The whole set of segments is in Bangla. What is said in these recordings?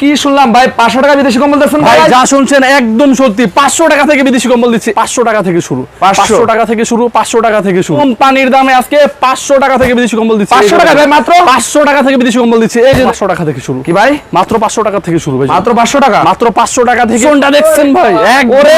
কি শুনলাম ভাই? পাঁচশো টাকা বিদেশি কম্বল দিচ্ছেন ভাই যা শুনছেন একদম সত্যি। পাঁচশো টাকা থেকে বিদেশি কম্বল দিচ্ছি। পাঁচশো টাকা থেকে শুরু। পাঁচশো। টাকা থেকে শুরু পাঁচশো টাকা থেকে শুরু। কোম্পানির দামে আজকে পাঁচশো টাকা থেকে বিদেশি কম্বল দিচ্ছি। 500 টাকা ভাই, মাত্র? পাঁচশো টাকা থেকে বিদেশি কম্বল দিচ্ছি। এই যে পাঁচশো টাকা থেকে শুরু। কি ভাই? মাত্র পাঁচশো টাকা থেকে শুরু ভাই। মাত্র পাঁচশো টাকা? মাত্র পাঁচশো টাকা থেকে কোনটা দেখছেন ভাই?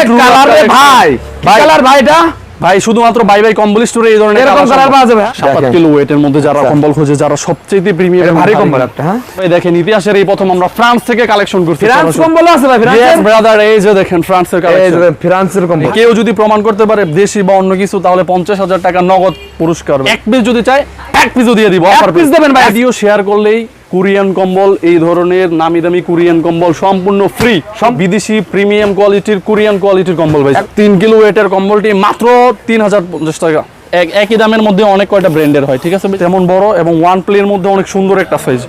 true colour. ভাই। ভাই- কালার ভাই এটা? ভাই শুধুমাত্র বাই বাই কম্বল স্টোরে এই ধরনের এরকম কালার পাওয়া যাবে? সাত দেখেন। কিলো ওয়েটের মধ্যে যারা আচ্ছা। কম্বল খোঁজে যারা সবচেয়ে প্রিমিয়াম ভারী কম্বল একটা, হ্যাঁ? ভাই দেখেন ইতিহাসের এই প্রথম আমরা ফ্রান্স থেকে কালেকশন করছি ফ্রান্স কম্বল আছে ভাই ফ্রান্স ব্রাদার এই যে দেখেন ফ্রান্সের কালেকশন এই যে ফ্রান্সের কম্বল কেউ যদি প্রমাণ করতে পারে দেশি বা অন্য কিছু তাহলে পঞ্চাশ হাজার টাকা নগদ পুরস্কার এক পিস যদি চাই এক পিসও দিয়ে দিব এক পিস দেবেন ভাই? ভিডিও শেয়ার করলেই কোরিয়ান কম্বল এই ধরনের নামি দামি কোরিয়ান কম্বল সম্পূর্ণ ফ্রি সব বিদেশি প্রিমিয়াম কোয়ালিটির কোরিয়ান কোয়ালিটির কম্বল ভাই। তিন কিলো ওয়েটের কম্বলটি মাত্র তিন হাজার পঞ্চাশ টাকা। এক- একই দামের মধ্যে অনেক কয়টা ব্র্যান্ডের হয় ঠিক আছে তেমন বড় এবং ওয়ান প্লের মধ্যে অনেক সুন্দর একটা সাইজ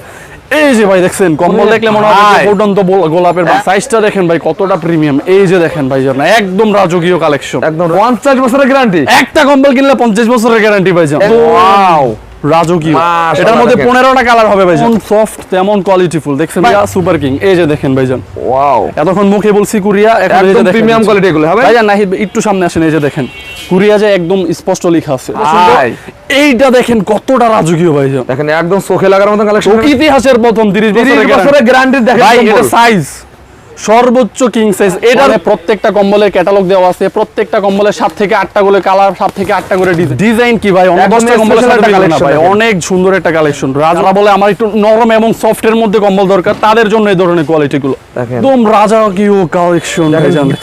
এই যে ভাই দেখছেন কম্বল দেখলে মনে হয় ফুটন্ত গোলাপের সাইজটা দেখেন ভাই কতটা প্রিমিয়াম এই যে দেখেন ভাই জানা একদম রাজকীয় কালেকশন একদম পঞ্চাশ বছরের গ্যারান্টি একটা কম্বল কিনলে পঞ্চাশ বছরের গ্যারান্টি পাই যান ওয়াও রাজকীয়। এটার মধ্যে দেখেন। পনেরোটা কালার হবে ভাই যেমন সফট তেমন কোয়ালিটিফুল দেখছেন ভাই- সুপার কিং এই যে দেখেন ভাইজান ওয়াও এতক্ষণ মুখে বলছি কুরিয়া এখন এই যে দেখেন প্রিমিয়াম কোয়ালিটি এগুলো হবে ভাইজান নাহিদ একটু সামনে আসেন এই যে দেখেন। কুরিয়া যে একদম স্পষ্ট লেখা আছে। এইটা দেখেন কতটা রাজকীয় ভাই দেখেন একদম চোখে লাগার মতো কালেকশন ইতিহাসের প্রথম তিরিশ বছরের বছরের গ্যারান্টি দেখেন ভাই এটা সাইজ সর্বোচ্চ কিং সাইজ এটার প্রত্যেকটা কম্বলের ক্যাটালগ দেওয়া আছে প্রত্যেকটা কম্বলের সাত থেকে আটটা করে কালার সাত থেকে আটটা করে ডিজাইন কি ভাই? অনেক সুন্দর একটা কালেকশন রাজা বলে আমার একটু নরম এবং সফটের মধ্যে কম্বল দরকার। তাদের জন্য এই ধরনের কোয়ালিটি গুলো। একদম রাজকীয় কালেকশন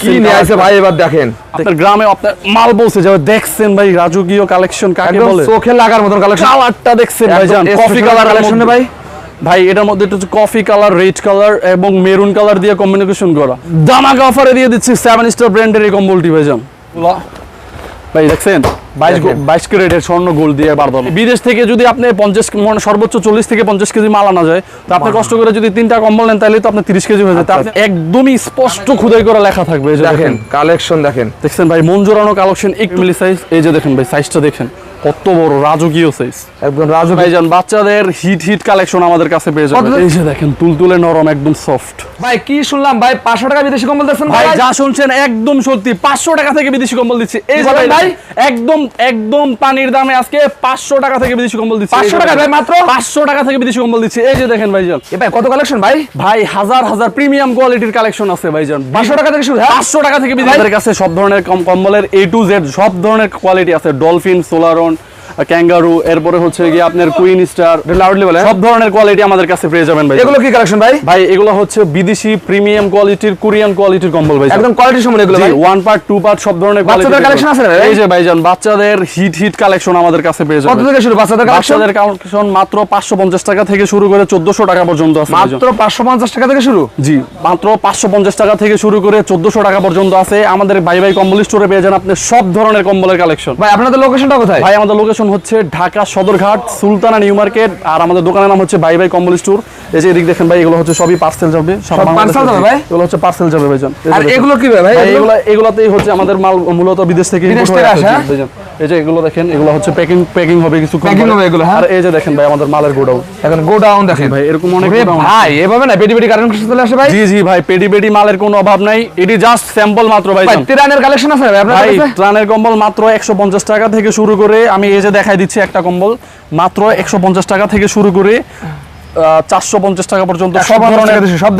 কি নিয়ে আসে ভাই এবার দেখেন। আপনার গ্রামে আপনার মাল বলছে যে দেখছেন ভাই রাজকীয় কালেকশন কাকে বলে? চোখে লাগার মতন কালেকশন কালারটা দেখছেন ভাই জান কফি কালার কালেকশন ভাই। ভাই এটার মধ্যে একটু কফি কালার রেড কালার এবং মেরুন কালার দিয়ে কম্বিনেশন করা। দামাকা অফারে দিয়ে দিচ্ছি সেভেন স্টার ব্র্যান্ডের এই কম্বলটি ভাই জান ভাই দেখছেন? বাইশ বাইশ ক্যারেটের স্বর্ণ গোল্ড দিয়ে বিদেশ থেকে যদি আপনি পঞ্চাশ মানে সর্বোচ্চ চল্লিশ থেকে পঞ্চাশ কেজি মাল আনা যায় তো আপনি কষ্ট করে যদি তিনটা কম্বল নেন তাহলে তো আপনার তিরিশ কেজি হয়ে যায়। একদমই স্পষ্ট খুদাই করে লেখা থাকবে যে দেখেন দেখেন। কালেকশন দেখেন। দেখছেন ভাই মন জোরানো কালেকশন এক মিলি সাইজ এই যে দেখেন ভাই সাইজটা দেখেন। কত বড় রাজকীয় সাইজ একদম রাজু ভাই ভাইজান বাচ্চাদের হিট হিট কালেকশন আমাদের কাছে পেয়ে যাবেন। এই যে দেখেন তুলতুলে নরম একদম সফট ভাই কি শুনলাম? ভাই পাঁচশো টাকা বিদেশি কম্বল দিচ্ছেন ভাই? যা শুনছেন একদম সত্যি পাঁচশো টাকা থেকে বিদেশি কম্বল দিচ্ছি। এই যে ভাই? একদম একদম পানির দামে আজকে পাঁচশো টাকা থেকে বিদেশি কম্বল দিচ্ছি। 500 টাকা ভাই, মাত্র? পাঁচশো টাকা থেকে বিদেশি কম্বল দিচ্ছি। এই যে দেখেন ভাইজান। এ ভাই কত কালেকশন ভাই? ভাই হাজার হাজার প্রিমিয়াম কোয়ালিটির কালেকশন আছে ভাইজান। পাঁচশো টাকা থেকে শুরু হ্যাঁ? পাঁচশো টাকা থেকে আমাদের কাছে সব ধরনের কম কম্বলের এ টু জেড সব ধরনের কোয়ালিটি আছে। ডলফিন সোলারন ক্যাঙ্গারু এরপরে হচ্ছে গিয়ে আপনার কুইন স্টার লাউডলি বলে সব ধরনের কোয়ালিটি আমাদের কাছে পেয়ে যাবেন ভাই। এগুলো কি কালেকশন ভাই? ভাই এগুলো হচ্ছে বিদেশি প্রিমিয়াম কোয়ালিটির কোরিয়ান কোয়ালিটির কম্বল ভাই। একদম কোয়ালিটি সম্বন্ধে এগুলো ভাই। ওয়ান পার্ট টু পার্ট সব ধরনের বাচ্চাদের collection আছে ভাই? এই যে ভাইজান বাচ্চাদের হিট হিট কালেকশন আমাদের কাছে পেয়ে কত থেকে শুরু? বাচ্চাদের কালেকশন বাচ্চাদের কালেকশন মাত্র পাঁচশো পঞ্চাশ টাকা থেকে শুরু করে চোদ্দশো টাকা পর্যন্ত আছে মাত্র পাঁচশো পঞ্চাশ টাকা থেকে শুরু? জি মাত্র পাঁচশো পঞ্চাশ টাকা থেকে শুরু করে চোদ্দশো টাকা পর্যন্ত আছে। আমাদের ভাই ভাই কম্বল স্টোরে পেয়ে যান আপনি সব ধরনের কম্বলের কালেকশন ভাই আপনাদের লোকেশনটা কোথায়? ভাই আমাদের লোকেশন হচ্ছে ঢাকা সদরঘাট সুলতানা নিউ মার্কেট আর আমাদের দোকানের নাম হচ্ছে বাই বাই কম্বল স্টোর এই যে এদিক দেখেন ভাই এগুলো হচ্ছে সবই পার্সেল যাবে সব পার্সেল যাবে ভাই? এগুলো হচ্ছে পার্সেল যাবে ভাইজান আর এগুলো কি ভাই এগুলো এগুলাতেই হচ্ছে আমাদের মাল মূলত বিদেশ থেকে ইম্পোর্ট হয়ে আসে, আসে, হ্যাঁ? ভাইজান। এই যে এগুলো দেখেন এগুলো হচ্ছে প্যাকিং প্যাকিং হবে কিছু Packing হবে এগুলো, হ্যাঁ? আর এই যে দেখেন ভাই আমাদের মালের গোডাউন। এখন গো ডাউন দেখেন। ভাই এরকম অনেক আছে। ভাই এভাবে না পেটি পেটি কারেন্ট চলে আসে ভাই? জি জি ভাই পেডি পেডি মালের কোনো অভাব নাই। এটি জাস্ট স্যাম্পল মাত্র ভাই ভাই তিরানের কালেকশন আছে ভাই আপনাদের কাছে? ত্রাণের কম্বল মাত্র একশো পঞ্চাশ টাকা থেকে শুরু করে আমি এই যে দেখাই দিচ্ছি একটা কম্বল মাত্র একশো পঞ্চাশ টাকা থেকে শুরু করে চারশো পঞ্চাশ টাকা পর্যন্ত সব ধরনের সব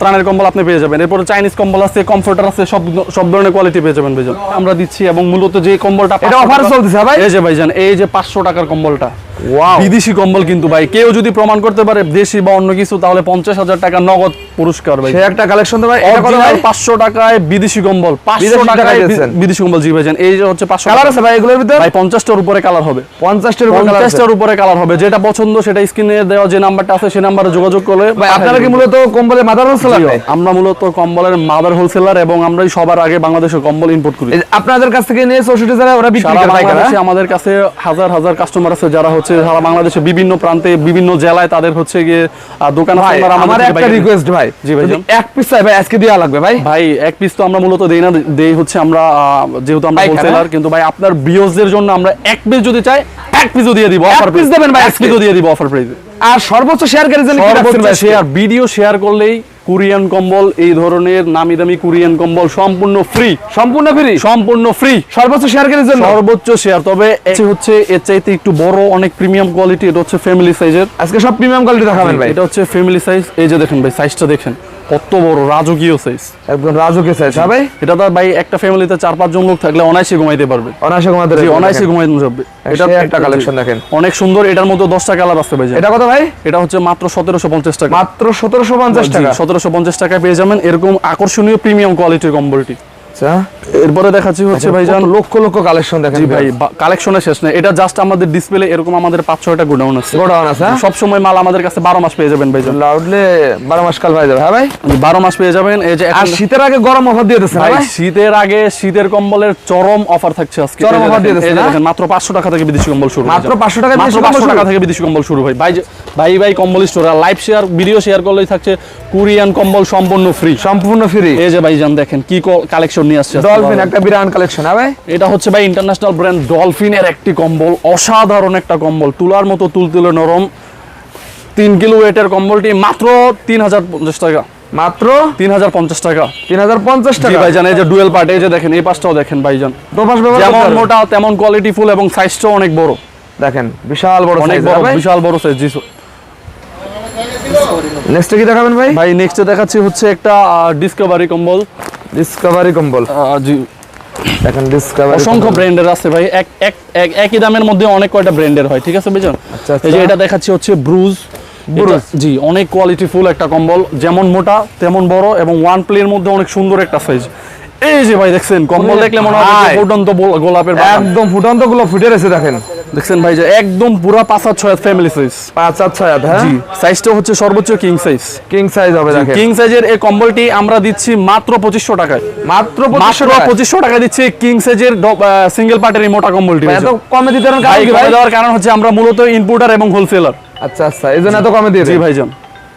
ত্রাণের কম্বল আপনি পেয়ে যাবেন। এরপরে চাইনিজ কম্বল আছে কমফোর্টার আছে সব সব ধরনের কোয়ালিটি পেয়ে যাবেন ভাইজান। আমরা দিচ্ছি এবং মূলত যে কম্বলটা এটা অফার চলতেছে ভাই? এই যে ভাইজান এই যে পাঁচশো টাকার কম্বলটা। বিদেশি কম্বল কিন্তু ভাই। কেউ যদি প্রমাণ করতে পারে দেশি বা অন্য কিছু তাহলে পঞ্চাশ হাজার টাকা নগদ পুরস্কার ভাই। একটা কালেকশন তো ভাই পাঁচশো টাকায় বিদেশি কম্বল পাঁচশো টাকায়। বিদেশি কম্বল জি ভাইজান এই যে হচ্ছে পাঁচশো কালার আছে ভাই এগুলোর ভিতর? ভাই পঞ্চাশটার উপরে কালার হবে। পঞ্চাশটার উপর পঞ্চাশটার উপরে কালার হবে। যেটা পছন্দ সেটা স্ক্রিনে দেওয়া যে নাম্বারটা আছে সেই নাম্বারে যোগাযোগ করলে ভাই আপনারা কি মূলত কম্বলের মাদার হোলসেলার আমরা মূলত কম্বলের মাদার হোলসেলার এবং আমরাই সবার আগে বাংলাদেশে কম্বল ইম্পোর্ট করি। আপনাদের কাছ থেকে নিয়ে চৌষট্টি জেলায় ওরা বিক্রি করে? আমাদের কাছে হাজার হাজার কাস্টমার আছে যারা হচ্ছে সারা বাংলাদেশে বিভিন্ন প্রান্তে বিভিন্ন জেলায় তাদের হচ্ছে গিয়ে দোকান আমার একটা রিকোয়েস্ট ভাই। জি ভাই, এক পিস চাই ভাই আজকে দেওয়া লাগবে ভাই। ভাই এক পিস তো আমরা মূলত দেই না দেই হচ্ছে আমরা যেহেতু আমরা হোলসেলার হ্যাঁ? কিন্তু ভাই আপনার বিওসদের জন্য আমরা এক পিস যদি চাই এক পিসও দিয়ে দিব অফার পিস দেবেন ভাই এক। পিসও দিয়ে দিব অফার প্রাইসে আর সর্বোচ্চ শেয়ার রাখছেন সর্বোচ্চ ভাই শেয়ার ভিডিও শেয়ার করলেই কোরিয়ান কম্বল এই ধরনের নামি দামি কোরিয়ান কম্বল সম্পূর্ণ ফ্রি সম্পূর্ণ ফ্রি সম্পূর্ণ ফ্রি সর্বোচ্চ শেয়ার জন্য? সর্বোচ্চ শেয়ার তবে এটি হচ্ছে এর চাইতে একটু বড় অনেক প্রিমিয়াম কোয়ালিটি এটা হচ্ছে ফ্যামিলি সাইজের আজকে সব প্রিমিয়াম কোয়ালিটি দেখাবেন ভাই। এটা হচ্ছে ফ্যামিলি সাইজ এই যে দেখেন ভাই সাইজটা দেখেন। কত বড় রাজকীয় সাইজ একদম রাজকীয় সাইজ হ্যাঁ ভাই? এটা তো ভাই একটা ফ্যামিলিতে চার পাঁচ জন লোক থাকলে অনায়াসে ঘুমাইতে পারবে। অনায়াসে ঘুমাতে পারবে অনায়াসে। ঘুমাইতে পারবে। এটা একটা কালেকশন দেখেন। অনেক সুন্দর এটার মধ্যে দশটা কালার আছে ভাই এটা কত ভাই? এটা হচ্ছে মাত্র সতেরোশো পঞ্চাশ টাকা। মাত্র সতেরোশো পঞ্চাশ টাকা? সতেরোশো পঞ্চাশ টাকা পেয়ে যাবেন এরকম আকর্ষণীয় প্রিমিয়াম কোয়ালিটির কম্বলটি। আচ্ছা। এরপরে দেখাচ্ছি হচ্ছে ভাইজান লক্ষ লক্ষ কালেকশন দেখেন জি ভাই। কালেকশনের শেষ নেই। এটা জাস্ট আমাদের ডিসপ্লে এরকম আমাদের পাঁচ ছয়টা গোডাউন আছে। গোডাউন আছে হ্যাঁ? সব সময় মাল আমাদের কাছে বারো মাস পেয়ে যাবেন ভাইজান। লাউডলে বারো মাস কাল ভাই যাবে হ্যাঁ ভাই? বারো মাস পেয়ে যাবেন। এই যে আর শীতের আগে গরম অফার দিয়ে দিচ্ছেন ভাই ভাই? শীতের আগে শীতের কম্বলের চরম অফার থাকছে আজকে। চরম offer দিয়ে দেখেন, দিচ্ছে এই যে না? দেখেন, মাত্র পাঁচশো টাকা থেকে বিদেশি কম্বল শুরু মাত্র ভাইজান। 500 টাকা মাত্র 500 টাকা থেকে বিদেশি কম্বল শুরু ভাই ভাই ভাই ভাই কম্বল স্টোর আর লাইভ শেয়ার ভিডিও শেয়ার করলেই থাকছে কোরিয়ান কম্বল সম্পূর্ণ ফ্রি সম্পূর্ণ ফ্রি এই যে ভাইজান দেখেন কি কালেকশন নিয়ে আসছে ডলফিন একটা বিরান কালেকশন হ্যাঁ ভাই? এটা হচ্ছে ভাই ইন্টারন্যাশনাল ব্র্যান্ড ডলফিনের একটি কম্বল অসাধারণ একটা কম্বল তুলার মতো তুলতুলে নরম তিন কিলো ওয়েটের কম্বলটি মাত্র তিন হাজার পঞ্চাশ টাকা। মাত্র তিন হাজার পঞ্চাশ টাকা। তিন হাজার পঞ্চাশ টাকা? ভাইজান এই যে ডুয়েল পার্ট এই যে দেখেন এই পাশটাও দেখেন ভাইজান যেমন মোটা তেমন কোয়ালিটি ফুল এবং সাইজটাও অনেক বড়। দেখেন বিশাল বড় অনেক বড় বিশাল বড় সাইজ জি। নেক্সট কি দেখাবেন ভাই? ভাই নেক্সটে দেখাচ্ছি হচ্ছে একটা ডিসকভারি কম্বল। ডিসকভারি কম্বল জি। এখন ডিসকভারি অসংখ্য ব্র্যান্ডের আছে ভাই। এক এক এক- একই দামের মধ্যে অনেক কয়টা ব্র্যান্ডের হয় ঠিক আছে বুঝছেন আচ্ছা, আচ্ছা। এই যে এটা দেখাচ্ছি হচ্ছে ব্রুজ ব্রুজ। জি অনেক কোয়ালিটি ফুল একটা কম্বল যেমন মোটা তেমন বড় এবং ওয়ান প্লের মধ্যে অনেক সুন্দর একটা সাইজ এই যে ভাই দেখছেন কম্বল দেখলে মনে হয় ফুটন্ত গোলাপের একদম ফুটন্তগুলো ফুটে রয়েছে দেখেন। দেখছেন ভাই যে একদম পুরা পাঁচ ছয় ফ্যামিলি সাইজ পাঁচ আর ছয় হ্যাঁ? জি সাইজটা হচ্ছে সর্বোচ্চ কিং সাইজ কিং সাইজ হবে দেখেন। কিং সাইজের এই কম্বলটি আমরা দিচ্ছি মাত্র পঁচিশশো টাকায়। মাত্র পঁচিশশো মাত্র টাকা পঁচিশশো টাকা দিচ্ছি কিং সাইজের সিঙ্গেল পার্টের এই মোটা কম্বলটি এত কমে দিতে কারণ কি ভাই? দেওয়ার কারণ হচ্ছে আমরা মূলত ইনপুটার এবং হোলসেলার আচ্ছা আচ্ছা এই জন্য এত কমে দিয়ে জি ভাইজান।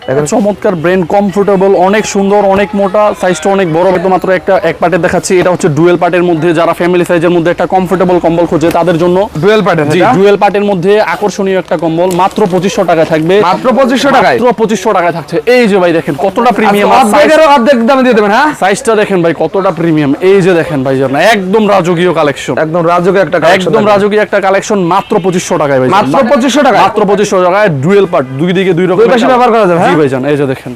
দেখেন। চমৎকার ব্রেন কমফোর্টেবল অনেক সুন্দর অনেক মোটা সাইজটা অনেক বড়। হয়তো মাত্র একটা এক পার্টের দেখাচ্ছি। এটা হচ্ছে ডুয়েল পার্টের মধ্যে যারা ফ্যামিলি সাইজের মধ্যে একটা কমফোর্টেবল কম্বল খোঁজে তাদের জন্য ডুয়েল প্যাটার্ন জি ডুয়েল পার্টের মধ্যে আকর্ষণীয় একটা কম্বল মাত্র পঁচিশশো টাকায় থাকবে। মাত্র পঁচিশশো টাকায়? মাত্র পঁচিশশো টাকায় থাকছে। এই যে ভাই দেখেন কতটা প্রিমিয়াম আচ্ছা, অর্ধেক দামে দিয়ে দেবেন হ্যাঁ? সাইজটা দেখেন ভাই কতটা প্রিমিয়াম এই যে দেখেন ভাই জান একদম রাজকীয় কালেকশন একদম রাজকীয় একটা collection একদম রাজকীয় একটা কালেকশন মাত্র পঁচিশশো টাকায় ভাই মাত্র পঁচিশশো টাকা মাত্র পঁচিশশো টাকায় ডুয়েল পার্ট দুই দিকে দুই রকম ব্যবহার করা যাবে, হ্যাঁ? ভাইজান এই যে দেখেন।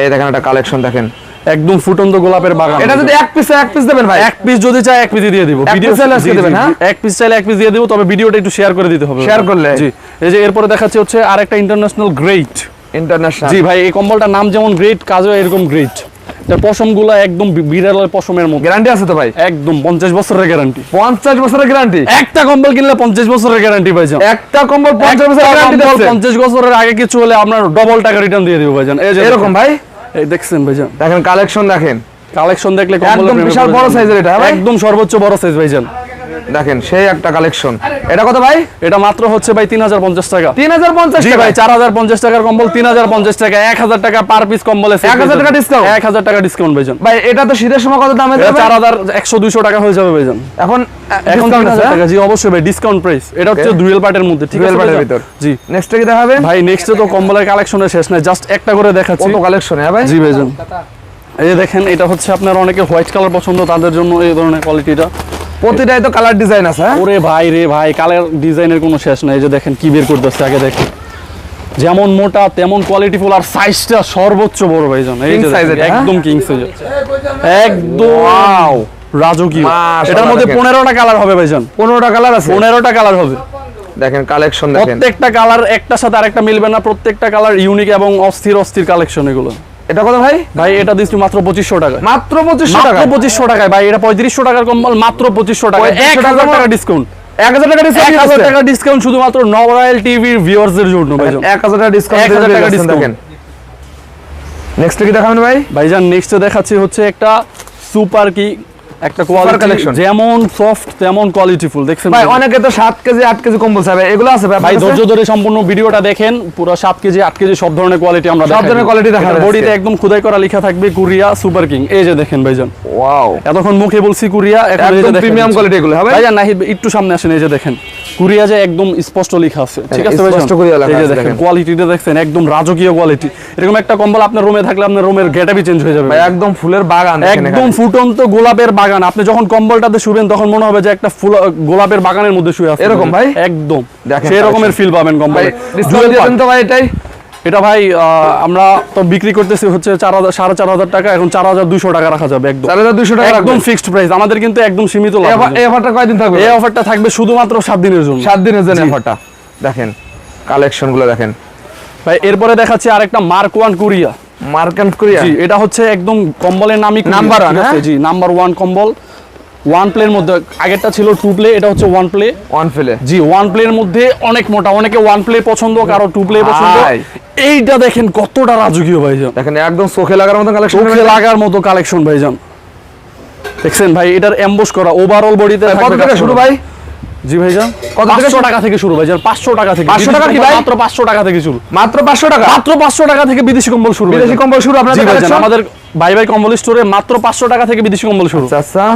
এই দেখেন একটা কালেকশন দেখেন। একদম ফুটন্ত গোলাপের বাগান। এটা যদি এক পিস এক পিস দেবেন ভাই। এক পিস যদি চাই এক পিস দিয়ে দিব। ভিডিও চাইলে আজকে দেবেন, হ্যাঁ? এক পিস চাইলে এক পিস দিয়ে দিব তবে ভিডিওটা একটু শেয়ার করে দিতে হবে। শেয়ার করলে? জি। এই যে এরপরে দেখাচ্ছি হচ্ছে আরেকটা ইন্টারন্যাশনাল গ্রেট ইন্টারন্যাশনাল জি ভাই এই কম্বলটার নাম যেমন গ্রেট কাজও এরকম গ্রেট পশমগুলো একদম বিড়ালের পশমের মতো। গ্যারান্টি আছে তো ভাই? একদম পঞ্চাশ বছরের গ্যারান্টি পঞ্চাশ বছরের গ্যারান্টি একটা কম্বল কিনলে পঞ্চাশ বছরের গ্যারান্টি পাইছেন একটা কম্বল পঞ্চাশ বছরের গ্যারান্টি দিচ্ছে। পঞ্চাশ বছরের আগে কিছু হলে আপনার ডবল টাকা রিটার্ন দিয়ে দেব ভাইজান। এই যে এরকম ভাই? এই দেখছেন ভাইজান। দেখেন কালেকশন দেখেন। কালেকশন দেখলে একদম বিশাল বড় সাইজের এটা, একদম সর্বোচ্চ বড় সাইজ ভাইজান। দেখেন সেই একটা কালেকশন এটা কত ভাই? এটা মাত্র হচ্ছে ভাই তিন হাজার পঞ্চাশ টাকা। তিন হাজার পঞ্চাশ ভাই চার হাজার পঞ্চাশ টাকার কম্বল তিন হাজার পঞ্চাশ টাকা এক হাজার টাকা পার পিস কম্বলে 1000 টাকা discount? এক হাজার টাকা ডিসকাউন্ট ভাইজান। ভাই এটা তো শীতের সময় কত দামে দেবে চার হাজার একশো দুইশো টাকা হয়ে যাবে ভাইজান। এখন এখন হ্যাঁ? টাকা জি অবশ্যই ভাই ডিসকাউন্ট প্রাইস এটা হচ্ছে ডুয়েল পার্টের মধ্যে ঠিক আছে ভাইজান? ভিতর। জি। নেক্সট কি দেখাবেন ভাই নেক্সটে তো কম্বলের কালেকশনের শেষ নাই জাস্ট একটা করে দেখাচ্ছি। কত কালেকশন হ্যাঁ ভাই? জি ভাইজান। এই দেখেন এটা হচ্ছে আপনার অনেকে হোয়াইট কালার পছন্দ তাদের জন্য এই ধরনের কোয়ালিটিটা প্রতিটাই তো কালার ডিজাইন আছে হ্যাঁ? ওরে ভাই রে ভাই কালার ডিজাইনের কোনো শেষ নাই এই যে দেখেন কি বের করতেছে আগে দেখেন। যেমন মোটা তেমন কোয়ালিটিফুল আর সাইজটা সর্বোচ্চ বড় ভাইজান এই হ্যাঁ? একদম কিং সাইজ একদম Wow! রাজকীয়। এটার মধ্যে দেখেন। পনেরোটা কালার হবে ভাইজান পনেরোটা কালার আছে? পনেরোটা কালার হবে। দেখেন কালেকশন দেখেন। প্রত্যেকটা কালার একটার সাথে আরেকটা মিলবে না প্রত্যেকটা কালার ইউনিক এবং অস্থির অস্থির কালেকশন এগুলো। এটা কত ভাই? ভাই এটা দিচ্ছি মাত্র পঁচিশশো টাকা। মাত্র পঁচিশশো টাকা পঁচিশশো টাকায়। ভাই এটা পঁয়ত্রিশশো টাকার কম্বল মাত্র পঁচিশশো টাকা 3500 এক হাজার টাকা ডিসকাউন্ট এক হাজার টাকা এক ডিসকাউন্ট হাজার টাকা ডিসকাউন্ট শুধুমাত্র নবরাইল টিভির ভিউয়ার্সদের জন্য ভাই এক হাজার টাকা ডিসকাউন্ট 1000 টাকা ডিসকাউন্ট নেক্সট কি দেখাবেন ভাই? ভাইজান নেক্সট দেখাচ্ছি হচ্ছে একটা সুপার কি একটা কোয়ালিটি কালেকশন যেমন সফট তেমন কোয়ালিটিফুল দেখছেন ভাই? অনেকে তো সাত কেজি আট কেজি কম্বল চাইবে এগুলো আছে ভাই ভাই ধৈর্য ধরে সম্পূর্ণ ভিডিওটা দেখেন পুরো সাত কেজি আট কেজি সব ধরনের কোয়ালিটি আমরা সব ধরনের কোয়ালিটি দেখাবো বডিতে একদম খুদাই করা লেখা থাকবে কুরিয়া সুপার কিং এই যে দেখেন ভাইজান। ওয়াও এতক্ষণ মুখে বলছি কুরিয়া এখন এই যে একদম দেখেন প্রিমিয়াম কোয়ালিটি এগুলো হবে ভাই? ভাইজান নাহি একটু সামনে আসেন এই যে দেখেন। কুরিয়াজে একদম স্পষ্ট লেখা আছে। ঠিক আছে স্পষ্ট করিয়া লেখা আছে, দেখেন। কোয়ালিটিটা দেখেন একদম রাজকীয় কোয়ালিটি এরকম একটা কম্বল আপনার রুমে থাকলে আপনার রুমের গেটআপই চেঞ্জ হয়ে যাবে। ভাই একদম ফুলের বাগান একদম ফুটন্ত গোলাপের বাগান। আপনি যখন কম্বলটাতে শুবেন তখন মনে হবে যে একটা ফুল গোলাপের বাগানের মধ্যে শুয়ে আছে। এরকম ভাই? একদম। সেই রকমের ফিল পাবেন ভাই ডিসকাউন্ট দিয়েছেন তো ভাই এটাই? এটা ভাই আমরা তো বিক্রি করতেছি হচ্ছে চার হাজার সাড়ে চার হাজার টাকা এখন চার হাজার দুশো টাকা রাখা যাবে একদম। চার হাজার দুশো টাকা একদম ফিক্সড প্রাইস আমাদের কিন্তু একদম সীমিত এই অফারটা কয়দিন থাকবে এই অফারটা থাকবে শুধুমাত্র সাত দিনের জন্য। সাত দিনের জন্য অফারটা। দেখেন কালেকশনগুলো দেখেন। ভাই এরপরে দেখাচ্ছি আরেকটা মার্ক ওয়ান কুরিয়া মার্কেন্ট করিয়া জি এটা হচ্ছে একদম কম্বলের নামই আছে? হ্যাঁ? জি নাম্বার ওয়ান কম্বল। ওয়ান প্লের মধ্যে আগেরটা ছিল টু প্লে এটা হচ্ছে ওয়ান প্লে ওয়ান ফেলে জি ওয়ান প্লের মধ্যে অনেক মোটা অনেকে ওয়ান প্লে পছন্দ কারও টু প্লে পছন্দ। এইটা দেখেন কতটা রাজকীয় ভাইজান। দেখেন একদম চোখে লাগার মতো কালেকশন চোখে লাগার মতো কালেকশন ভাইজান। দেখছেন ভাই এটার এমবোস করা ওভারঅল বডিতে কত থেকে শুরু ভাই? জি ভাইজান কত থেকে টাকা থেকে শুরু ভাইজান পাঁচশো টাকা থেকে। 500 টাকা কি ভাই? মাত্র পাঁচশো টাকা থেকে শুরু। মাত্র পাঁচশো টাকা? মাত্র পাঁচশো টাকা থেকে বিদেশি কম্বল শুরু বিদেশি। কম্বল শুরু আপনাদের আমাদের ভাই ভাই কম্বল স্টোরে মাত্র পাঁচশো টাকা থেকে বিদেশি কম্বল শুরু। আচ্ছা আচ্ছা।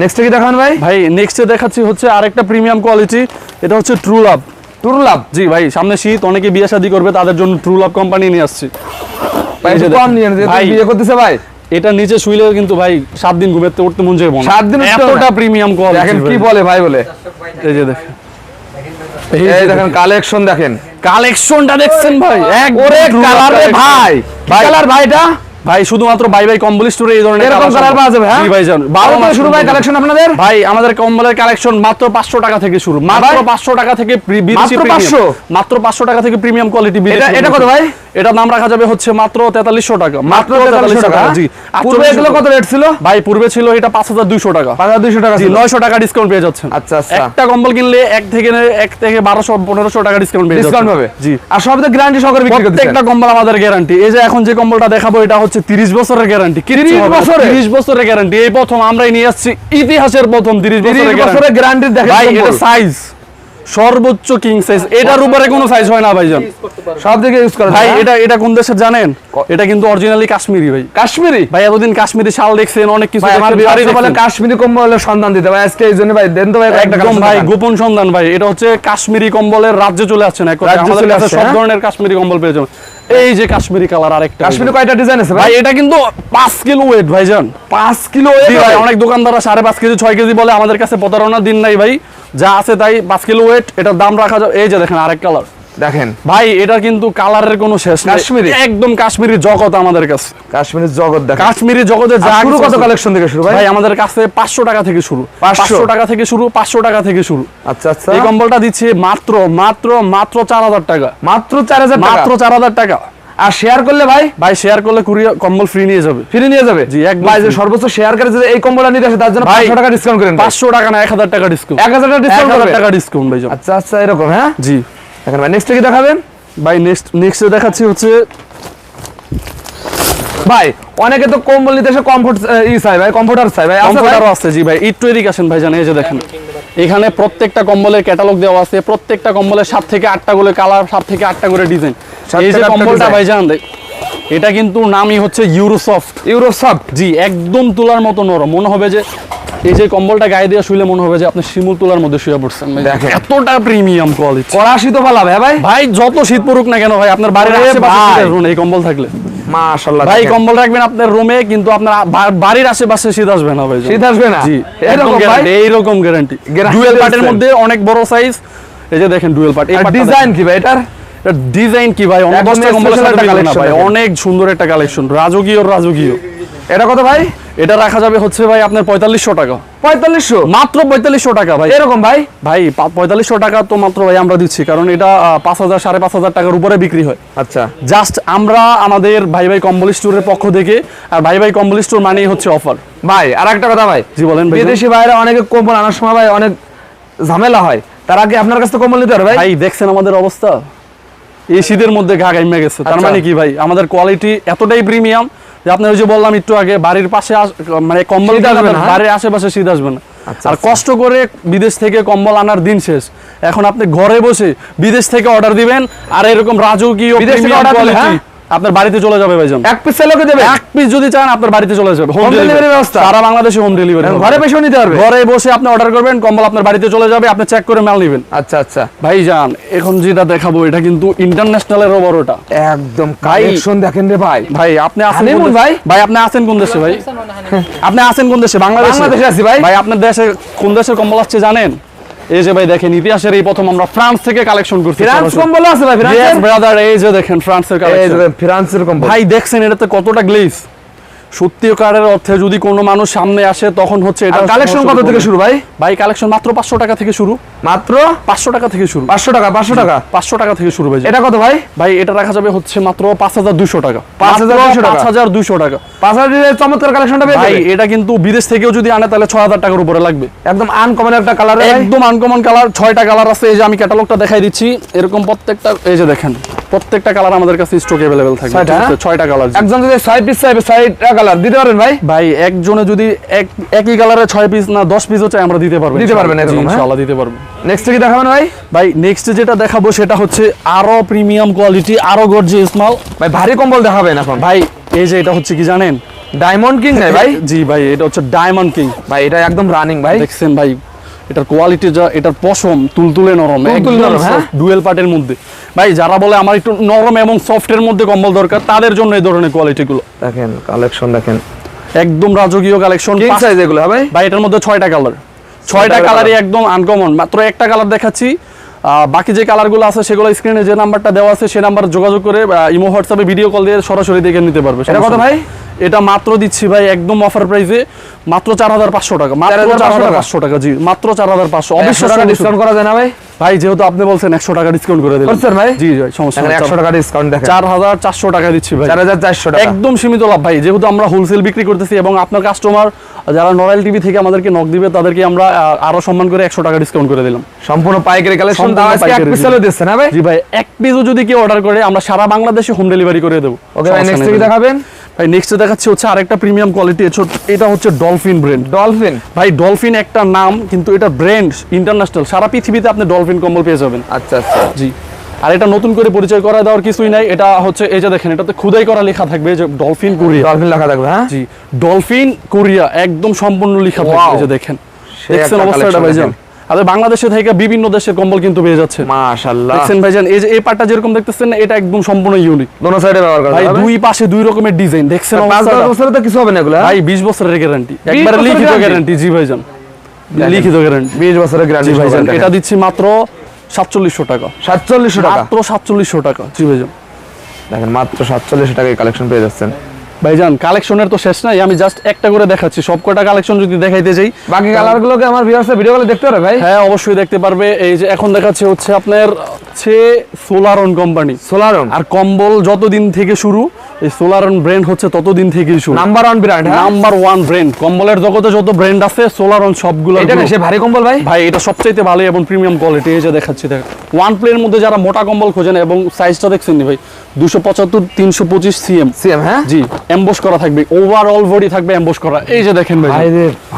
নেক্সট কি দেখান ভাই? ভাই নেক্সটে দেখাচ্ছি হচ্ছে আরেকটা প্রিমিয়াম কোয়ালিটি এটা হচ্ছে ট্রু লাভ টুরলাভ জি ভাই সামনে শীত অনেকে বিয়ে শাদী করবে তাদের জন্য ট্রু লাভ কোম্পানি নিয়ে আসছি। ভাই এই যে একটু কম দেখেন। নিয়ে বিয়ে করতেছে ভাই। এটা নিচে শুইলে কিন্তু ভাই সাত দিন ঘুমেতে উঠতে মন না। সাত দিন এতটা প্রিমিয়াম কোয়ালিটি কি বলে ভাই বলে। এই যে দেখেন। এই দেখেন কালেকশন দেখেন। কালেকশনটা দেখছেন ভাই ওরে একদম কালার ভাই। ভাই। কালার ভাই এটা? ভাই শুধুমাত্র বাই বাই কম্বল স্টোরে এই ধরনের এরকম কালার পাওয়া যাবে হ্যাঁ? ভাই জান বারো থেকে শুরু ভাই কালেকশন আপনাদের? ভাই আমাদের কম্বলের কালেকশন মাত্র পাঁচশো টাকা থেকে শুরু। মাত্র ভাই? পাঁচশো টাকা থেকে বিদেশি মাত্র 500? মাত্র পাঁচশো টাকা থেকে প্রিমিয়াম কোয়ালিটি এটা এটা কত ভাই? এটা দাম রাখা যাবে হচ্ছে মাত্র তেতাল্লিশশো টাকা। মাত্র 4300 টাকা জি। পূর্বে এগুলো কত রেট ছিল? ভাই পূর্বে ছিল এটা পাঁচ হাজার দুইশো টাকা। পাঁচ হাজার দুইশো টাকা জি ছিল। নয়শো টাকা ডিসকাউন্ট পেয়ে যাচ্ছেন। আচ্ছা, আচ্ছা। একটা কম্বল কিনলে এক থেকে এক থেকে বারোশো পনেরোশো টাকা ডিসকাউন্ট পেয়ে ডিসকাউন্ট যাচ্ছেন। পাবে। জি। আর সব গ্যারান্টি সহকারে বিক্রি করতেছেন প্রত্যেকটা কম্বল আমাদের গ্যারান্টি এই যে এখন যে কম্বলটা দেখাবো এটা হচ্ছে 30 বছরের গ্যারান্টি 30 বছরের? 30 বছরের গ্যারান্টি এই প্রথম আমরাই নিয়ে আসছি। ইতিহাসের প্রথম 30 তিরিশ বছরের গ্যারান্টি বছরের গ্যারান্টি দেখেন ভাই এটা সাইজ সর্বোচ্চ কিং সাইজ এটার উপরে কোনো সাইজ হয় না ভাইজান। সব দিকে ইউজ করা ভাই এটা এটা কোন দেশের জানেন? এটা কিন্তু অরিজিনালি কাশ্মীরি ভাই। কাশ্মীরি? ভাই এতদিন কাশ্মীরি শাল দেখছেন অনেক কিছু আমার বিহারি বলে কাশ্মীরি কম্বলের সন্ধান দিতে ভাই আজকে এই জন্য ভাই দেন তো ভাই একটা একদম ভাই গোপন সন্ধান ভাই। এটা হচ্ছে কাশ্মীরি কম্বলের রাজ্যে চলে আসছে না এক কথায়। আমাদের কাছে সব হ্যাঁ? ধরনের কাশ্মীরি কম্বল পেয়ে যাবেন। এই যে কাশ্মীরি কালার আরেকটা কাশ্মীরি কয়টা ডিজাইন আছে ভাই? এটা কিন্তু 5 কিলো ওয়েট ভাইজান 5 কিলো ওয়েট ভাই অনেক দোকানদাররা সাড়ে পাঁচ কেজি 6 কেজি বলে আমাদের কাছে প্রতারণা দিন নাই ভাই। যা আছে তাই 5 কিলো ওয়েট এটার দাম রাখা যাবে এই যে দেখেন আরেক কালার দেখেন। ভাই এটা কিন্তু কালারের কোনো শেষ নাই। কাশ্মীরি? একদম কাশ্মীরি জগৎ আমাদের কাছে। কাশ্মীরের জগৎ দেখেন। কাশ্মীরি জগতে যা আর শুরু কত কালেকশন থেকে শুরু ভাই? ভাই আমাদের কাছে পাঁচশো টাকা থেকে শুরু। 500 পাঁচশো টাকা থেকে শুরু পাঁচশো টাকা থেকে শুরু। আচ্ছা আচ্ছা। এই কম্বলটা দিচ্ছি মাত্র মাত্র মাত্র চার হাজার টাকা। মাত্র চার হাজার মাত্র মাত্র চার হাজার টাকা। আর শেয়ার করলে ভাই? ভাই শেয়ার করলে কুরিয়ার কম্বল ফ্রি নিয়ে যাবে। ফ্রি নিয়ে যাবে? জি, একদম ভাই যে সর্বোচ্চ শেয়ার করে যদি এই কম্বলটা নিতে আসে তার জন্য ভাই, পাঁচশো টাকা ডিসকাউন্ট করেন ভাই। পাঁচশো টাকা না এক হাজার টাকা ডিসকাউন্ট এক হাজার টাকা এক ডিসকাউন্ট হাজার করবে? টাকা ডিসকাউন্ট ভাই আচ্ছা আচ্ছা এরকম হ্যাঁ? জি। দেখেন ভাই নেক্সট কি দেখাবেন? ভাই নেক্সট নেক্সটে দেখাচ্ছি হচ্ছে ভাই অনেকে তো কম্বল নিতে এসে কমফোর্ট ই চাই ভাই কমফোর্টার চাই ভাই? কম্পিউটারও আছে জি ভাই একটু এদিকে আসেন ভাই জানেন এই যে দেখেন। এখানে প্রত্যেকটা কম্বলের ক্যাটালগ দেওয়া আছে প্রত্যেকটা কম্বলের সাত থেকে আটটা করে কালার সাত থেকে আটটা করে ডিজাইন এই যে কম্বলটা ভাই জান এটা কিন্তু নামই হচ্ছে ইউরোসফট ইউরো সফট জি একদম তোলার মতো নরম। মনে হবে যে এই যে কম্বলটা গায়ে দিয়ে শুলে মনে হবে যে আপনি শিমুল তুলার মধ্যে শুয়ে পড়ছেন দেখেন। এতটা প্রিমিয়াম কোয়ালিটি কড়া শীত ভালো ভাই ভাই। ভাই যত শীত পড়ুক না কেন ভাই আপনার বাড়ির আশেপাশে। এই কম্বল থাকলে। মাশাআল্লাহ ভাই কম্বল রাখবেন আপনার রুমে কিন্তু আপনার বাড়ির আশেপাশে শীত আসবে না ভাই শীত আসবে না? জি এরকম ভাই? গ্যারান্টি এইরকম গ্যারান্টি ডুয়েল পার্টের মধ্যে অনেক বড় সাইজ এই যে দেখেন ডুয়েল পার্ট এই ডিজাইন কি ভাই এটার? ডিজাইন কি অনেক ভাই। অনেক সুন্দর একটা কালেকশন রাজকীয় রাজকীয়। এটা কত ভাই? এটা রাখা যাবে হচ্ছে ভাই আপনার পঁয়তাল্লিশশো টাকা। পঁয়তাল্লিশশো? মাত্র পঁয়তাল্লিশশো টাকা ভাই। এরকম ভাই? ভাই পঁয়তাল্লিশশো টাকা তো মাত্র ভাই আমরা দিচ্ছি কারণ এটা পাঁচ হাজার সাড়ে পাঁচ হাজার টাকার উপরে বিক্রি হয়। আচ্ছা। জাস্ট আমরা আমাদের ভাই ভাই কম্বল স্টোরের পক্ষ থেকে আর ভাই ভাই কম্বল স্টোর মানেই হচ্ছে অফার ভাই আর একটা কথা ভাই। জি বলেন বিদেশি বাইরে অনেকে কম্বল আনার সময় ভাই অনেক ঝামেলা হয়। তার আগে আপনার কাছে কম্বল নিতে পারে ভাই? ভাই দেখছেন আমাদের অবস্থা? এই শীতের মধ্যে ঘা গাইমে গেছে। তার আচ্ছা। মানে কি ভাই? আমাদের কোয়ালিটি এতটাই প্রিমিয়াম যে আপনি ওই যে বললাম একটু আগে বাড়ির পাশে মানে কম্বল আপনার হ্যাঁ? বাড়ির আশেপাশে শীত আসবে না আচ্ছা, আর আচ্ছা। কষ্ট করে বিদেশ থেকে কম্বল আনার দিন শেষ এখন আপনি ঘরে বসে বিদেশ থেকে অর্ডার দিবেন আর এরকম রাজকীয় বিদেশ আপনার বাড়িতে চলে যাবে ভাইজান। এক পিস লোকে দেবে? এক পিস যদি চান আপনার বাড়িতে চলে যাবে। হোম ডেলিভারি ব্যবস্থা? সারা বাংলাদেশে হোম ডেলিভারি ঘরে বসেও নিতে পারবে? ঘরে বসে আপনি অর্ডার করবেন কম্বল আপনার বাড়িতে চলে যাবে আপনি চেক করে মাল নেবেন। আচ্ছা আচ্ছা। ভাইজান এখন যেটা দেখাবো এটা কিন্তু ইন্টারন্যাশনাল ইন্টারন্যাশনালের বড়টা একদম কালেকশন দেখেন রে ভাই। ভাই আপনি আছেন কোন দেশে? ভাই? ভাই আপনি আছেন কোন দেশে ভাই? আপনি আছেন কোন দেশে? বাংলাদেশে? বাংলাদেশে আছি ভাই। ভাই আপনার দেশে কোন দেশের কম্বল আসছে জানেন? এই যে ভাই দেখেন ইতিহাসের এই প্রথম আমরা ফ্রান্স থেকে কালেকশন করছি। ফ্রান্স কম্বল আছে ভাই ফ্রান্স brother, এই যে দেখেন ফ্রান্সের এই কালেকশন যে ফ্রান্সের কম্বল। ভাই দেখছেন এটাতে কতটা গ্লেজ সত্যিকারের অর্থে যদি কোনো মানুষ সামনে আসে তখন হচ্ছে এটা কালেকশন কত থেকে শুরু ভাই? ভাই কালেকশন মাত্র পাঁচশো টাকা থেকে শুরু। মাত্র? পাঁচশো টাকা থেকে শুরু। পাঁচশো টাকা পাঁচশো টাকা? পাঁচশো টাকা থেকে শুরু ভাই। এটা কত ভাই? ভাই এটা রাখা যাবে হচ্ছে মাত্র পাঁচ হাজার দুশো টাকা। 5,200 টাকা। পাঁচ হাজার দুশো টাকা। পাঁচ হাজার চমৎকার কালেকশনটা ভাই এটা কিন্তু বিদেশ থেকেও যদি আনে তাহলে ছয় হাজার টাকার উপরে লাগবে। একদম আনকমন একটা কালার একদম আনকমন কালার ছয়টা কালার আছে। এই যে আমি ক্যাটালগটা দেখাই দিচ্ছি। এরকম প্রত্যেকটা এই যে দেখেন। প্রত্যেকটা কালার আমাদের কাছে স্টক অ্যাভেলেবেল থাকবে ছয়টা, কালার একজন যদি ছয় পিস চাইবে ছয়টা কালার দিতে পারবেন ভাই? ভাই একজনে যদি এক একই কালারে ছয় পিস না দশ পিসও চাই আমরা দিতে পারব দিতে পারবেন এরকম, হ্যাঁ? ইনশাআল্লাহ দিতে পারব। নেক্সট কি দেখাবেন ভাই? ভাই নেক্সট যেটা দেখাবো সেটা হচ্ছে আরও প্রিমিয়াম কোয়ালিটি আরও গর্জিয়াস মাল। ভাই ভারী কম্বল দেখাবেন এখন। ভাই এই যে এটা হচ্ছে কি জানেন? ডায়মন্ড কিং নাই ভাই? জি ভাই এটা হচ্ছে ডায়মন্ড কিং ভাই এটা একদম রানিং ভাই। দেখছেন ভাই এটার কোয়ালিটি যা এটার পশম তুলতুলে নরম তুলতুলে নরম, হ্যাঁ? ডুয়েল পার্টের মধ্যে। ভাই যারা বলে আমার একটু নরম এবং সফটের মধ্যে কম্বল দরকার তাদের জন্য এই ধরনের কোয়ালিটি গুলো। দেখেন কালেকশন দেখেন। একদম রাজকীয় কালেকশন কিং সাইজ এগুলো হ্যাঁ ভাই? ভাই এটার মধ্যে ছয়টা কালার ছয়টা colour। কালারই একদম আনকমন মাত্র একটা কালার দেখাচ্ছি। বাকি যে কালারগুলো আছে সেগুলো স্ক্রিনে যে নাম্বারটা দেওয়া আছে সেই নাম্বার যোগাযোগ করে ইমো হোয়াটসঅ্যাপে ভিডিও কল দিয়ে সরাসরি দেখে নিতে পারবে। এটা কত ভাই? এটা মাত্র দিচ্ছি ভাই একদম অফার প্রাইসে মাত্র চার হাজার পাঁচশো টাকা মাত্র চার হাজার পাঁচশো টাকা? জি মাত্র চার হাজার পাঁচশো। অবশ্যই টাকা ডিসকাউন্ট করা যায় না ভাই? ভাই যেহেতু আপনি বলছেন একশো টাকা ডিসকাউন্ট করে দিলেন ভাই? জি ভাই সমস্যা নেই। একশো টাকা ডিসকাউন্ট দেখেন। চার হাজার চারশো টাকা দিচ্ছি ভাই। চার হাজার চারশো টাকা। একদম সীমিত লাভ ভাই যেহেতু আমরা হোলসেল বিক্রি করতেছি এবং আপনার কাস্টমার যারা নরাইল টিভি থেকে আমাদেরকে নক দিবে তাদেরকে আমরা আরও সম্মান করে একশো টাকা ডিসকাউন্ট করে দিলাম। সম্পূর্ণ পাইকারি কালেকশন দিচ্ছে না ভাই? জি ভাই এক পিসও যদি কেউ অর্ডার করে আমরা সারা বাংলাদেশে হোম ডেলিভারি করে দেবো। Okay next. দেখাবেন। ভাই নেক্সট দেখাচ্ছি হচ্ছে আরেকটা প্রিমিয়াম কোয়ালিটি এটা হচ্ছে ডলফিন ব্র্যান্ড ডলফিন ভাই ডলফিন একটা নাম কিন্তু এটা ব্র্যান্ড ইন্টারন্যাশনাল সারা পৃথিবীতে আপনি ডলফিন কম্বল পেয়ে যাবেন। আচ্ছা আচ্ছা। জি। আর এটা নতুন করে পরিচয় করা দেওয়ার কিছুই নাই। এটা হচ্ছে এই যে দেখেন এটাতে খুদাই করা লেখা থাকবে যে ডলফিন কোরিয়া ডলফিন লেখা থাকবে হ্যাঁ? জি ডলফিন কোরিয়া একদম সম্পূর্ণ লেখা থাকবে এই যে দেখেন। দেখছেন অবস্থাটা collection আর বাংলাদেশে থেকে বিভিন্ন দেশের কম্বল কিন্তু পেয়ে যাচ্ছে। মাশাআল্লাহ। দেখছেন ভাইজান এই যে এই পার্টটা যেরকম দেখতেছেন না, এটা একদম সম্পূর্ণ ইউনিক দোনো সাইডে ব্যবহার করা ভাই দুই পাশে দুই রকমের ডিজাইন দেখছেন পাঁচ? বছরে তো কিছু হবে না এগুলো? ভাই 20 বছরের গ্যারান্টি একবারে লিখিত গ্যারান্টি জি ভাইজান। লিখিত গ্যারান্টি 20 বছরের গ্যারান্টি ভাইজান এটা দিচ্ছি মাত্র সাতচল্লিশশো টাকা। 4700 টাকা? মাত্র সাতচল্লিশশো টাকা জি ভাইজান। দেখেন মাত্র 4700 টাকায় কালেকশন পেয়ে যাচ্ছেন। ভাইজান কালেকশনের তো শেষ নাই আমি জাস্ট একটা করে দেখাচ্ছি। সব কটা কালেকশন যদি দেখাইতে যাই বাকি কালার গুলোকে আমার ভিউয়ার্স ভিডিও গুলো দেখতে পারে ভাই? হ্যাঁ অবশ্যই দেখতে পারবে। এই যে এখন দেখাচ্ছে হচ্ছে আপনার হচ্ছে সোলারন কোম্পানি সোলারন আর কম্বল যতদিন থেকে শুরু এই সোলারন ব্র্যান্ড হচ্ছে ততদিন থেকেই শুরু। Number one brand number one brand কম্বলের জগতে যত ব্র্যান্ড আছে সোলারন সবগুলো এটা সে ভারী কম্বল ভাই? ভাই এটা সবচাইতে ভালো এবং প্রিমিয়াম কোয়ালিটি এই যে দেখাচ্ছি দেখ। ওয়ান প্লের মধ্যে যারা মোটা কম্বল খোঁজেন এবং সাইজটা দেখছেন ভাই দুশো পঁচাত্তর তিনশো পঁচিশ সিএম সিএম হ্যাঁ? জি এমবোস করা থাকবে ওভারঅল বডি থাকবে এমবোস করা। এই যে দেখেন ভাই।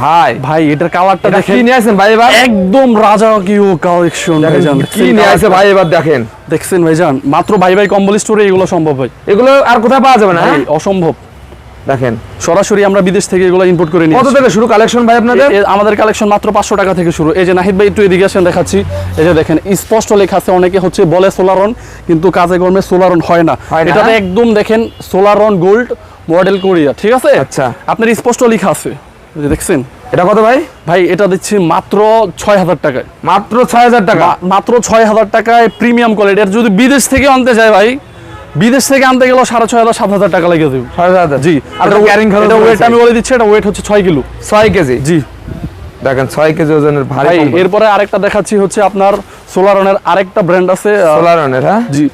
ভাই ভাই এটার কালারটা দেখেন। কি নিয়ে আসেন ভাই এবার? একদম রাজকীয় কালেকশন ভাইজান। কি নিয়ে আসে ভাই এবার দেখেন। দেখছেন ভাইজান? মাত্র ভাই ভাই কম্বল স্টোরে এগুলো সম্ভব এগুলো আর কোথায় পাওয়া যাবে না হ্যাঁ? অসম্ভব। দেখেন। সরাসরি আমরা বিদেশ থেকে এগুলো ইম্পোর্ট করে নিয়ে কত থেকে শুরু কালেকশন ভাই আপনাদের? আমাদের কালেকশন মাত্র পাঁচশো টাকা থেকে শুরু। এই যে নাহিদ ভাই একটু এদিকে আসেন দেখাচ্ছি। এই যে দেখেন স্পষ্ট লেখা আছে অনেকে হচ্ছে বলে সোলারন কিন্তু কাজে কর্মে সোলারন হয় না। এটাতে হ্যাঁ? একদম দেখেন সোলারন গোল্ড মডেল কোরিয়া ঠিক আছে? আচ্ছা। আপনার স্পষ্ট লেখা আছে দেখছেন? এটা কত ভাই? ভাই এটা দিচ্ছি মাত্র ছয় হাজার টাকায়। মাত্র ছয় হাজার টাকা মাত্র ছয় হাজার টাকায় প্রিমিয়াম কোয়ালিটি। আর যদি বিদেশ থেকে আনতে যায় ভাই বিদেশ থেকে আনতে গেলেও সাড়ে ছয় হাজার সাত হাজার টাকা লেগে দেবে ছয় হাজার জি আর এটা ওয়েট আমি বলে দিচ্ছি এটা ওয়েট হচ্ছে ছয় কিলো। ছয় কেজি? জি। দেখেন ছয় কেজি ওজনের ভারী ভাই এরপরে আরেকটা দেখাচ্ছি হচ্ছে আপনার সোলারনের আরেকটা ব্র্যান্ড আছে সোলারনের হ্যাঁ? জি।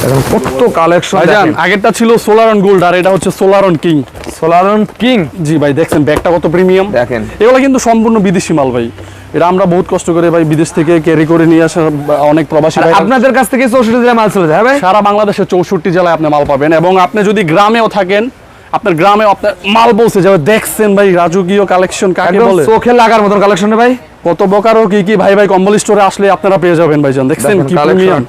দেখেন কত কালেকশন ভাইজান আগেরটা ছিল গোল্ড আর এটা হচ্ছে কিং কিং জি ভাই দেখছেন ব্যাগটা কত প্রিমিয়াম দেখেন। এগুলো কিন্তু সম্পূর্ণ বিদেশি মাল ভাই। এটা আমরা বহুত কষ্ট করে ভাই বিদেশ থেকে ক্যারি করে নিয়ে আসা অনেক প্রবাসী ভাই। আপনাদের কাছ থেকে চৌষট্টি জেলা মাল চলে যায় ভাই? সারা বাংলাদেশের চৌষট্টি জেলায় আপনি মাল পাবেন এবং আপনি যদি গ্রামেও থাকেন আপনার গ্রামে আপনার মাল বলছে যে দেখছেন ভাই রাজকীয় কালেকশন কাকে বলে? চোখে লাগার মতন কালেকশন ভাই। কত প্রকারও কি কি ভাই ভাই কম্বল স্টোরে আসলে আপনারা পেয়ে যাবেন ভাইজান। দেখছেন কি প্রিমিয়াম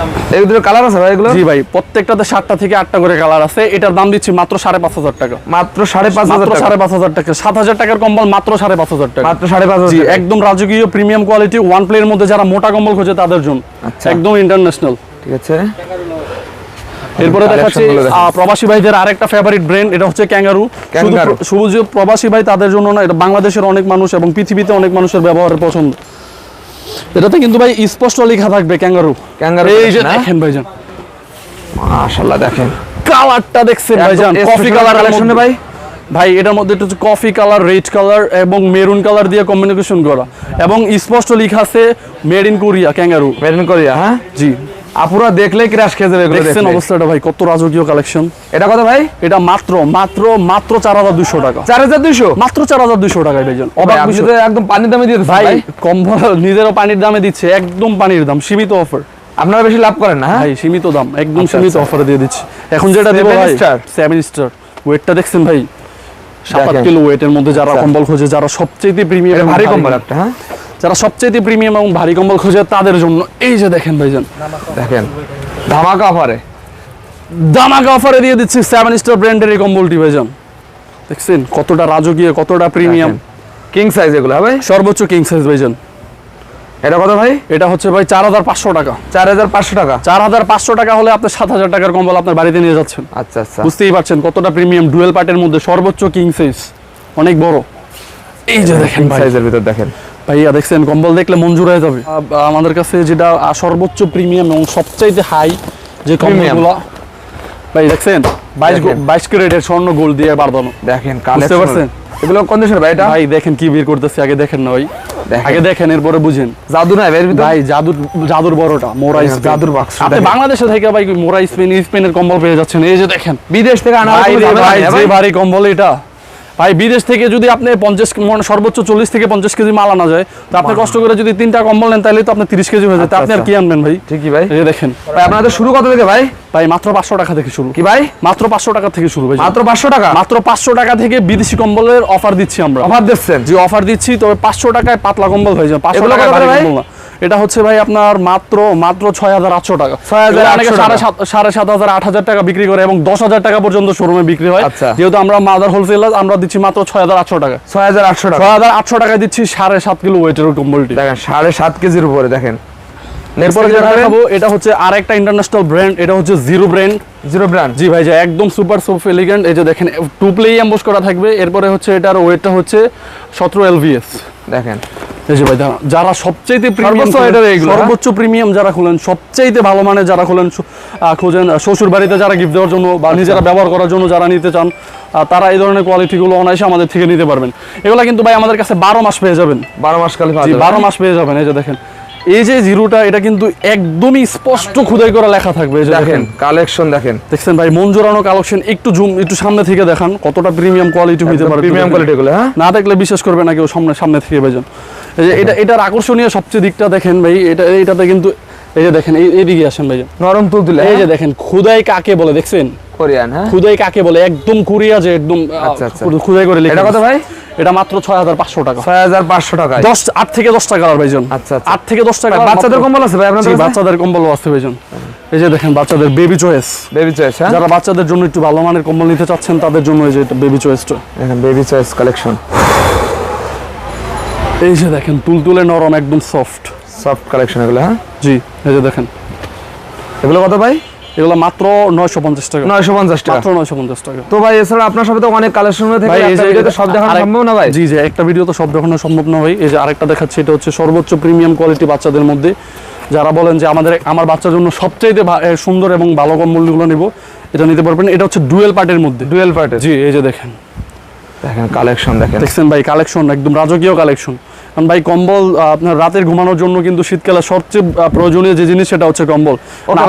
কালেকশনটা এগুলো কালার আছে ভাই এগুলো? জি ভাই প্রত্যেকটাতে সাতটা থেকে আটটা করে কালার আছে। এটার দাম দিচ্ছি মাত্র সাড়ে পাঁচ হাজার টাকা। মাত্র সাড়ে পাঁচ মাত্র টাকা। সাড়ে পাঁচ হাজার টাকা। সাত হাজার টাকার কম্বল মাত্র সাড়ে পাঁচ হাজার টাকা। মাত্র সাড়ে পাঁচ জি হাজার একদম রাজকীয় প্রিমিয়াম কোয়ালিটি ওয়ান প্লের মধ্যে যারা মোটা কম্বল খোঁজে তাদের জন্য। আচ্ছা। একদম ইন্টারন্যাশনাল ঠিক আছে। এরপরে দেখাচ্ছি প্রবাসী ভাইদের আরেকটা ফেভারিট ব্র্যান্ড এটা হচ্ছে ক্যাঙ্গারু শুধু প্রবাসী ভাই তাদের জন্য না এটা বাংলাদেশের অনেক মানুষ এবং পৃথিবীতে অনেক মানুষের ব্যবহারের পছন্দ। এটাতে কিন্তু ভাই স্পষ্ট লেখা থাকবে ক্যাঙ্গারু। ক্যাঙ্গারু এই যে দেখেন ভাইজান। মাশাআল্লাহ দেখেন। কালারটা দেখছেন ভাইজান কফি কালার রে ভাই? ভাই এটার মধ্যে একটু কফি কালার রেড কালার এবং মেরুন কালার দিয়ে কম্বিনেশন করা। এবং স্পষ্ট লেখা আছে made in Korea Kangaroo made in Korea হ্যাঁ? জি। আপুরা দেখলেই ক্রাশ খেয়ে যাবে দেখছেন দেখলে। অবস্থাটা ভাই কত রাজকীয় কালেকশন এটা কত ভাই? এটা মাত্র মাত্র মাত্র চার হাজার দুশো টাকা। চার হাজার দুইশো? মাত্র চার হাজার দুশো টাকায় ভাইজান অবাক বিষয়। একদম পানি দামে দিয়ে ভাই কম্বল নিজেরও পানির দামে দিচ্ছে একদম পানির দাম সীমিত অফার আপনারা বেশি লাভ করেন না হ্যাঁ? ভাই সীমিত দাম একদম আচ্ছা, সীমিত আচ্ছা। অফারে দিয়ে দিচ্ছি। এখন যেটা দেবো ভাই? সেভেন স্টার ওয়েটটা দেখছেন ভাই? সাত আট কিলো ওয়েটের মধ্যে যারা আচ্ছা। কম্বল খোঁজে যারা সবচেয়ে প্রিমিয়াম ভারী কম্বল একটা হ্যাঁ? যারা সবচেয়ে প্রিমিয়াম এবং ভারী কম্বল খোঁজে তাদের জন্য এই যে দেখেন ভাইজান। দেখেন ধামাকা অফারে দামাকা অফারে দিয়ে দিচ্ছি সেভেন স্টার ব্র্যান্ডের এই কম্বলটি ভাইজান। দেখছেন কতটা রাজকীয় কতটা প্রিমিয়াম কিং সাইজ এগুলো ভাই। সর্বোচ্চ কিং সাইজ ভাইজান। এটা কত ভাই? এটা হচ্ছে ভাই চার হাজার পাঁচশো টাকা। চার হাজার পাঁচশো টাকা? চার হাজার পাঁচশো টাকা হলে আপনি সাত হাজার টাকার কম্বল আপনার বাড়িতে নিয়ে যাচ্ছেন। আচ্ছা আচ্ছা। বুঝতেই পারছেন কতটা প্রিমিয়াম ডুয়েল পার্টের মধ্যে সর্বোচ্চ কিং সাইজ অনেক বড়। এই যে দেখেন ভাই। সাইজের ভিতর দেখেন। ভাইয়া দেখছেন কম্বল দেখলে মঞ্জুর হয়ে যাবে। আমাদের কাছে যেটা সর্বোচ্চ প্রিমিয়াম এবং সবচাইতে হাই যে কম্বলগুলো ভাই দেখছেন বাইশ দেখেন। বাইশ ক্যারেটের স্বর্ণ গোল্ড দিয়ে বাড়ানো। দেখেন বুঝতে পারছেন? এগুলো কন্ডিশন ভাই এটা? ভাই দেখেন কি বের করতেছে আগে দেখেন না ভাই। আগে দেখেন এরপরে বুঝেন। জাদু নাই ভাই ভাই জাদুর জাদুর বড়টা মোরা দেখেন, জাদুর বাক্স, আপনি বাংলাদেশে থেকে ভাই মোরা স্পেন স্পেনের কম্বল পেয়ে যাচ্ছেন। এই যে দেখেন। বিদেশ থেকে আনা ভাই যে ভারী কম্বল এটা। ভাই বিদেশ থেকে যদি আপনি পঞ্চাশ মন- সর্বোচ্চ চল্লিশ থেকে পঞ্চাশ কেজি মাল আনা যায় তো আপনি কষ্ট করে যদি তিনটা কম্বল নেন তাহলে তো আপনি তিরিশ কেজি হয়ে যায়। আচ্ছা, আপনি আর কি আনবেন ভাই? ঠিকই ভাই। এই দেখেন। ভাই আপনাদের শুরু কত থেকে ভাই? ভাই মাত্র পাঁচশো টাকা থেকে শুরু। কি ভাই? মাত্র পাঁচশো টাকা থেকে শুরু ভাই। মাত্র পাঁচশো টাকা? মাত্র পাঁচশো টাকা থেকে বিদেশি কম্বলের অফার দিচ্ছি আমরা। অফার দিচ্ছেন? যে অফার দিচ্ছি তবে পাঁচশো টাকায় পাতলা কম্বল হয়ে যাবে। পাঁচশো ভাই? কম্বল না। এটা হচ্ছে ভাই আপনার মাত্র মাত্র ছয় হাজার আটশো টাকা। 6,800 এগুলো অনেকে টাকা। সাড়ে সাত হাজার আট হাজার টাকা বিক্রি করে এবং দশ হাজার টাকা পর্যন্ত শোরুমে বিক্রি হয়। আচ্ছা। যেহেতু আমরা মাদার হোলসেলার আমরা দিচ্ছি মাত্র ছয় হাজার আটশো টাকা। ছয় হাজার আটশো টাকা। ছয় হাজার আটশো টাকায় দিচ্ছি সাড়ে সাত কিলো ওয়েটের কম্বলটি দেখেন সাড়ে সাত কেজির উপরে দেখেন। এরপরে যেটা দেখাবো এটা হচ্ছে ইন্টারন্যাশনাল ব্র্যান্ড এটা হচ্ছে জিরো ব্র্যান্ড জিরো ব্র্যান্ড জি ভাই একদম সুপার সোফ এলিগেন্ট এই যে দেখেন টু প্লেই অ্যাম্বোস করা থাকবে। এরপরে হচ্ছে এটার ওয়েটটা হচ্ছে সতেরো এলভিএস দেখেন। যারা সর্বোচ্চ হ্যাঁ? সর্বোচ্চ প্রিমিয়াম যারা খুলেন সবচাইতে ভালো মানের যারা খুলেন খোঁজেন শ্বশুর বাড়িতে যারা গিফট দেওয়ার জন্য বা নিজেরা ব্যবহার করার জন্য যারা নিতে চান তারা এই ধরনের কোয়ালিটিগুলো অনায়াসে আমাদের থেকে নিতে পারবেন। এগুলো কিন্তু ভাই আমাদের কাছে বারো মাস পেয়ে যাবেন। বারো মাস কালে। বারো মাস পেয়ে যাবেন এই যে দেখেন। এই যে জিরোটা এটা কিন্তু একদমই স্পষ্ট খুদাই করা লেখা থাকবে দেখেন কালেকশন দেখেন। দেখছেন ভাই মন জোরানো কালেকশন একটু জুম একটু সামনে থেকে দেখান কতটা প্রিমিয়াম কোয়ালিটি হইতে পারে প্রিমিয়াম কোয়ালিটি গুলো হ্যাঁ? না দেখলে বিশ্বাস করবে না কেউ সামনে সামনে থেকে যে এটা এটার আকর্ষণীয় সবচেয়ে দিকটা দেখেন ভাই এটা এটাতে কিন্তু এই যে দেখেন এই- এইদিকে আসেন ভাইজান নরম তুল তুলে এই যে দেখেন খুদাই কাকে বলে দেখছেন? কোরিয়ান হ্যাঁ? খুদাই কাকে বলে? একদম কোরিয়া যে একদম আচ্ছা, আচ্ছা। খুদাই করে লেখা এটা কত ভাই? এটা মাত্র ছয় হাজার পাঁচশো টাকা। ছয় হাজার পাঁচশো টাকায়। দশ আট থেকে দশটা কালার ভাইজান। আচ্ছা, আচ্ছা। আট থেকে দশটা টাকা বাচ্চাদের কম্বল আছে ভাই আপনাদের বাচ্চাদের কম্বল আছে ভাইজান। এই যে দেখেন বাচ্চাদের বেবি চয়েস বেবি চয়েস হ্যাঁ? যারা বাচ্চাদের জন্য একটু ভালো মানের কম্বল নিতে চাচ্ছেন তাদের জন্য এই যে বেবি চয়েসটা দেখেন বেবি চয়েস কালেকশন এই যে দেখেন তুলতুলে নরম একদম সফট সফট কালেকশন এগুলো হ্যাঁ? জি এই যে দেখেন। এগুলো কত ভাই? এগুলো মাত্র নয়শো পঞ্চাশ টাকা। নয়শো পঞ্চাশ টাকা। মাত্র নয়শো পঞ্চাশ টাকা। তো ভাই এছাড়া আপনার সাথে তো অনেক কালেকশন হয়ে থাকে ভাই এই যে ভিডিওতে সব দেখানো সম্ভব না ভাই? জি জি একটা ভিডিও তো সব দেখানো সম্ভব না ভাই। এই যে আরেকটা দেখাচ্ছি এটা হচ্ছে সর্বোচ্চ প্রিমিয়াম কোয়ালিটি বাচ্চাদের মধ্যে। যারা বলেন যে আমাদের আমার বাচ্চার জন্য সবচাইতে ভা- সুন্দর এবং ভালো কম্বলগুলো নিব এটা নিতে পারবেন। এটা হচ্ছে ডুয়েল পার্টের মধ্যে। ডুয়েল পার্টের জি এই যে দেখেন। দেখেন কালেকশন দেখেন। দেখছেন ভাই কালেকশন একদম রাজকীয় কালেকশন কারণ ভাই কম্বল আপনার রাতের ঘুমানোর জন্য কিন্তু শীতকালে সবচেয়ে প্রয়োজনীয় যে জিনিস সেটা হচ্ছে কম্বল। ওকে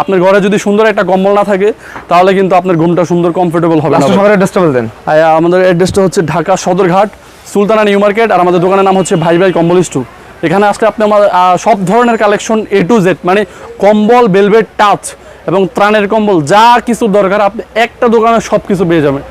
আপনার ঘরে যদি সুন্দর একটা কম্বল না থাকে তাহলে কিন্তু আপনার ঘুমটা সুন্দর কমফোর্টেবল হবে না সবার অ্যাড্রেসটা বলতেন আমাদের অ্যাড্রেসটা হচ্ছে ঢাকা সদরঘাট সুলতানা নিউ মার্কেট আর আমাদের দোকানের নাম হচ্ছে ভাই ভাই কম্বল স্টোর। এখানে আসলে আপনি আমার সব ধরনের কালেকশন এ টু জেড মানে কম্বল বেলভেট টাচ এবং ত্রাণের কম্বল যা কিছু দরকার আপনি একটা দোকানে সব কিছু পেয়ে যাবেন।